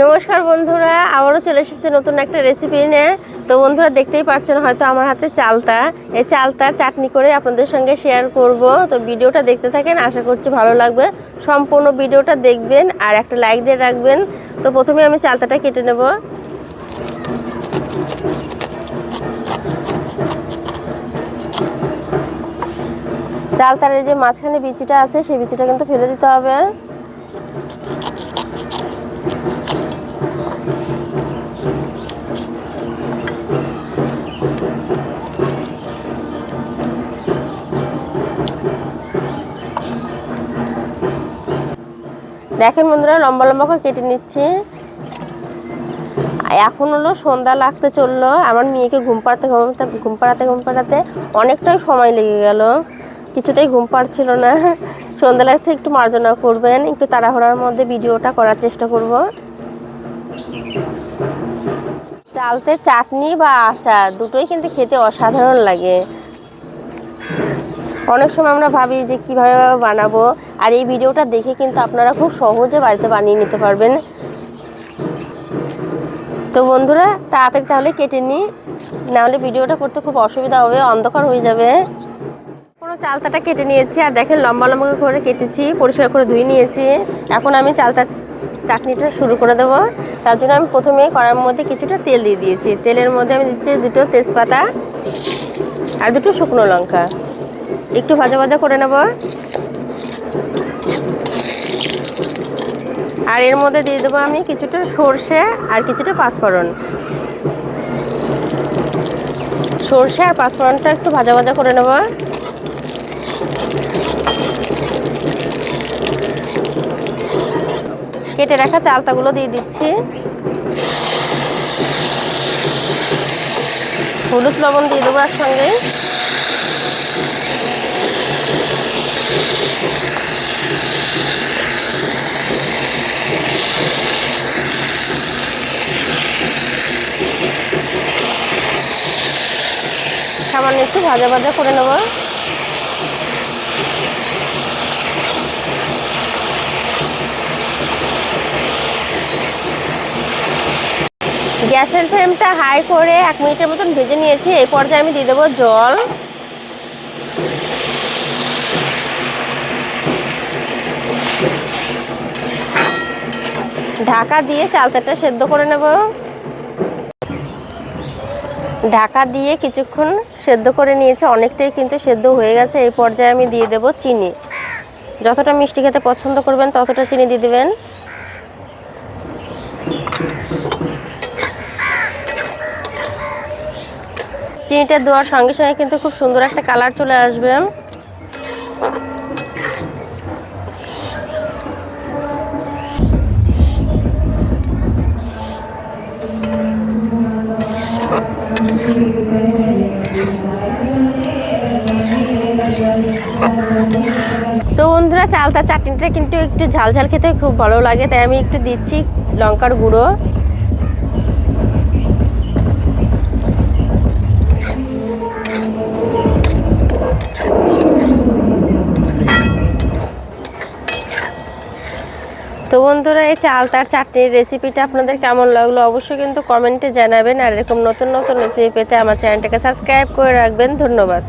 নমস্কার বন্ধুরা, আবারও চলে এসেছে নতুন একটা রেসিপি নিয়ে। তো বন্ধুরা, দেখতেই পাচ্ছেন হয়তো আমার হাতে চালতা এই চালতার চাটনি করে আপনাদের সঙ্গে শেয়ার করব। তো ভিডিওটা দেখতে থাকেন, আশা করছি ভালো লাগবে। সম্পূর্ণ ভিডিওটা দেখবেন আর একটা লাইক দিয়ে রাখবেন। তো প্রথমে আমি চালতাটা কেটে নেব। চালতার এই যে মাঝখানে বিচিটা আছে, সেই বিচিটা কিন্তু ফেলে দিতে হবে। দেখেন বন্ধুরা, লম্বা লম্বা করে কেটে নিচ্ছি। এখন হলো সন্ধ্যা লাগতে চলল। আমার মেয়েকে ঘুম পাড়াতে ঘুম পাড়াতে ঘুম পাড়াতে অনেকটাই সময় লেগে গেল। কিছুতেই ঘুম পাড়ছিল না। সন্ধ্যা লাগছে, একটু মার্জনা করবেন, একটু তাড়াহুড়ার মধ্যে ভিডিওটা করার চেষ্টা করব। চালতে চাটনি বা আচার দুটোই কিন্তু খেতে অসাধারণ লাগে। অনেক সময় আমরা ভাবি যে কীভাবে বানাবো, আর এই ভিডিওটা দেখে কিন্তু আপনারা খুব সহজে বাড়িতে বানিয়ে নিতে পারবেন। তো বন্ধুরা, তাড়াতাড়ি তাহলে কেটে নিই। নাহলে ভিডিওটা করতে খুব অসুবিধা হবে, অন্ধকার হয়ে যাবে। কোনো চালতাটা কেটে নিয়েছি। আর দেখেন লম্বা লম্বা করে কেটেছি, পরিষ্কার করে ধুয়ে নিয়েছি। এখন আমি চালতা চাটনিটা শুরু করে দেবো। তার জন্য আমি প্রথমে কড়ার মধ্যে কিছুটা তেল দিয়ে দিয়েছি। তেলের মধ্যে আমি দিচ্ছি দুটো তেজপাতা আর দুটো শুকনো লঙ্কা। একটু ভাজা ভাজা করে নেব। আর এর মধ্যে দিয়ে দেবো আমি কিছুটা সর্ষে আর কিছুটা পাঁচফোড়ন। সর্ষে আর পাঁচফোড়নটা একটু ভাজা ভাজা করে নেব। কেটে রাখা চালতাগুলো দিয়ে দিচ্ছি। হলুদ লবণ দিয়ে দেবো একসঙ্গে। সামান্য একটু ভাজা ভাজা করে নেব। গ্যাসের ফ্লেমটা হাই করে এক মিনিটের মতন ভেজে নিয়েছি। এই পর্যায়ে আমি দিয়ে দেবো জল। ঢাকা দিয়ে চালতাটা সেদ্ধ করে নেব। ঢাকা দিয়ে কিছুক্ষণ সেদ্ধ করে নিয়েছে। অনেকটাই কিন্তু সেদ্ধ হয়ে গেছে। এই পর্যায়ে আমি দিয়ে দেব চিনি। যতটা মিষ্টি খেতে পছন্দ করবেন, ততটা চিনি দিয়ে দেবেন। চিনিটা দেওয়ার সঙ্গে সঙ্গে কিন্তু খুব সুন্দর একটা কালার চলে আসবে। তো বন্ধুরা, চালতা চাটনিটা কিন্তু একটু ঝাল ঝাল খেতে খুব ভালো লাগে, তাই আমি একটু দিচ্ছি লঙ্কার গুঁড়ো। তো বন্ধুরা, এই চালতার চাটনির রেসিপিটা আপনাদের কেমন লাগল অবশ্যই কিন্তু কমেন্টে জানাবেন। আর এরকম নতুন নতুন রেসিপি পেতে আমার চ্যানেলটাকে সাবস্ক্রাইব করে রাখবেন। ধন্যবাদ।